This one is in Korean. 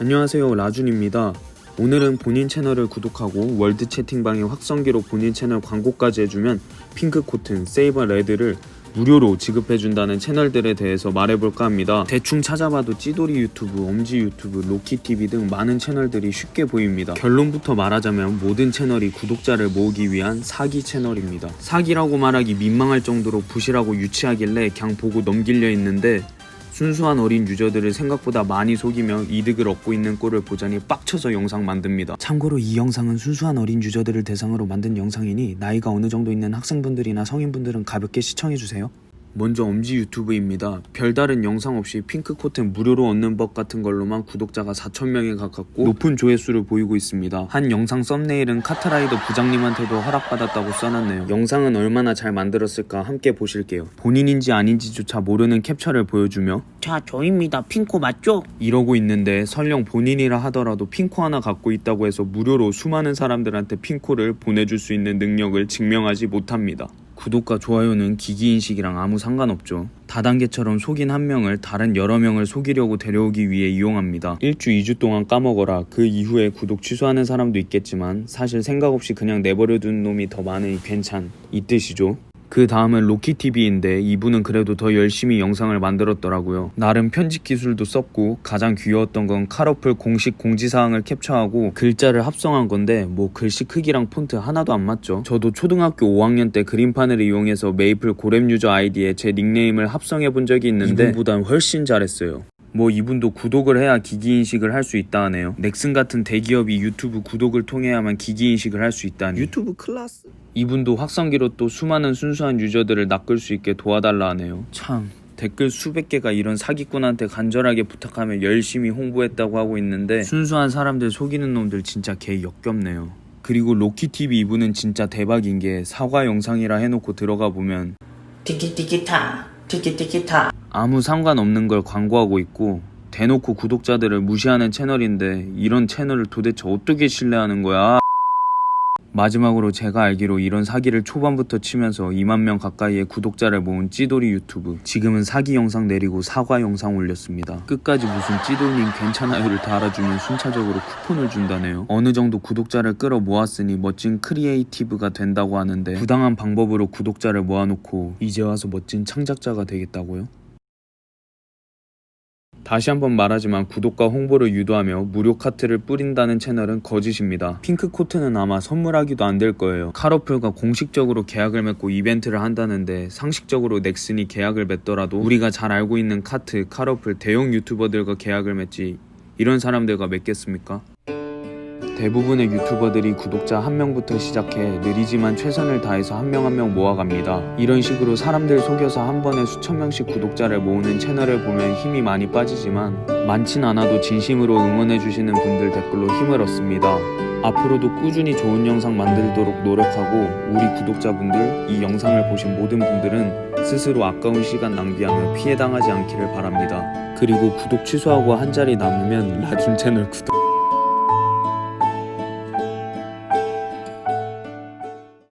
안녕하세요 라준입니다. 오늘은 본인 채널을 구독하고 월드 채팅방에 확성기로 본인 채널 광고까지 해주면 핑크 코튼, 세이버 레드를 무료로 지급해준다는 채널들에 대해서 말해볼까 합니다. 대충 찾아봐도 찌돌이 유튜브, 엄지 유튜브, 로키TV 등 많은 채널들이 쉽게 보입니다. 결론부터 말하자면 모든 채널이 구독자를 모으기 위한 사기 채널입니다. 사기라고 말하기 민망할 정도로 부실하고 유치하길래 그냥 보고 넘기려 했는데 순수한 어린 유저들을 생각보다 많이 속이며 이득을 얻고 있는 꼴을 보자니 빡쳐서 영상 만듭니다. 참고로 이 영상은 순수한 어린 유저들을 대상으로 만든 영상이니 나이가 어느 정도 있는 학생분들이나 성인분들은 가볍게 시청해주세요. 먼저 엄지 유튜브입니다. 별다른 영상 없이 핑크 코튼 무료로 얻는 법 같은 걸로만 구독자가 4천명에 가깝고 높은 조회수를 보이고 있습니다. 한 영상 썸네일은 카트라이더 부장님한테도 허락받았다고 써놨네요. 영상은 얼마나 잘 만들었을까 함께 보실게요. 본인인지 아닌지조차 모르는 캡처를 보여주며 자, 저입니다. 핑코 맞죠? 이러고 있는데 설령 본인이라 하더라도 핑코 하나 갖고 있다고 해서 무료로 수많은 사람들한테 핑코를 보내줄 수 있는 능력을 증명하지 못합니다. 구독과 좋아요는 기기인식이랑 아무 상관없죠. 다단계처럼 속인 한 명을 다른 여러 명을 속이려고 데려오기 위해 이용합니다. 1주, 2주 동안 까먹어라. 그 이후에 구독 취소하는 사람도 있겠지만 사실 생각 없이 그냥 내버려 둔 놈이 더 많으니 괜찮. 이 뜻이죠. 그 다음은 로키TV인데 이분은 그래도 더 열심히 영상을 만들었더라고요. 나름 편집 기술도 썼고 가장 귀여웠던 건 카러플 공식 공지사항을 캡처하고 글자를 합성한 건데 뭐 글씨 크기랑 폰트 하나도 안 맞죠. 저도 초등학교 5학년 때 그림판을 이용해서 메이플 고렘 유저 아이디에 제 닉네임을 합성해 본 적이 있는데 이분보단 훨씬 잘했어요. 뭐 이분도 구독을 해야 기기인식을 할 수 있다 하네요. 넥슨 같은 대기업이 유튜브 구독을 통해야만 기기인식을 할 수 있다니. 유튜브 클라스. 이분도 확성기로 또 수많은 순수한 유저들을 낚을 수 있게 도와달라 하네요. 참. 댓글 수백 개가 이런 사기꾼한테 간절하게 부탁하며 열심히 홍보했다고 하고 있는데 순수한 사람들 속이는 놈들 진짜 개 역겹네요. 그리고 로키TV 이분은 진짜 대박인 게 사과 영상이라 해놓고 들어가 보면 티키티키타, 티키티키타. 아무 상관없는 걸 광고하고 있고 대놓고 구독자들을 무시하는 채널인데 이런 채널을 도대체 어떻게 신뢰하는 거야? 마지막으로 제가 알기로 이런 사기를 초반부터 치면서 2만 명 가까이의 구독자를 모은 찌돌이 유튜브. 지금은 사기 영상 내리고 사과 영상 올렸습니다. 끝까지 무슨 찌돌님 괜찮아요를 달아주면 순차적으로 쿠폰을 준다네요. 어느 정도 구독자를 끌어 모았으니 멋진 크리에이티브가 된다고 하는데 부당한 방법으로 구독자를 모아놓고 이제 와서 멋진 창작자가 되겠다고요? 다시 한번 말하지만 구독과 홍보를 유도하며 무료 카트를 뿌린다는 채널은 거짓입니다. 핑크 코트는 아마 선물하기도 안 될 거예요. 카로플과 공식적으로 계약을 맺고 이벤트를 한다는데 상식적으로 넥슨이 계약을 맺더라도 우리가 잘 알고 있는 카트, 카로플 대형 유튜버들과 계약을 맺지 이런 사람들과 맺겠습니까? 대부분의 유튜버들이 구독자 한 명부터 시작해 느리지만 최선을 다해서 한명 한 명 모아갑니다. 이런 식으로 사람들 속여서 한 번에 수천 명씩 구독자를 모으는 채널을 보면 힘이 많이 빠지지만 많진 않아도 진심으로 응원해주시는 분들 댓글로 힘을 얻습니다. 앞으로도 꾸준히 좋은 영상 만들도록 노력하고 우리 구독자분들 이 영상을 보신 모든 분들은 스스로 아까운 시간 낭비하며 피해 당하지 않기를 바랍니다. 그리고 구독 취소하고 한 자리 남으면 라준 채널 구독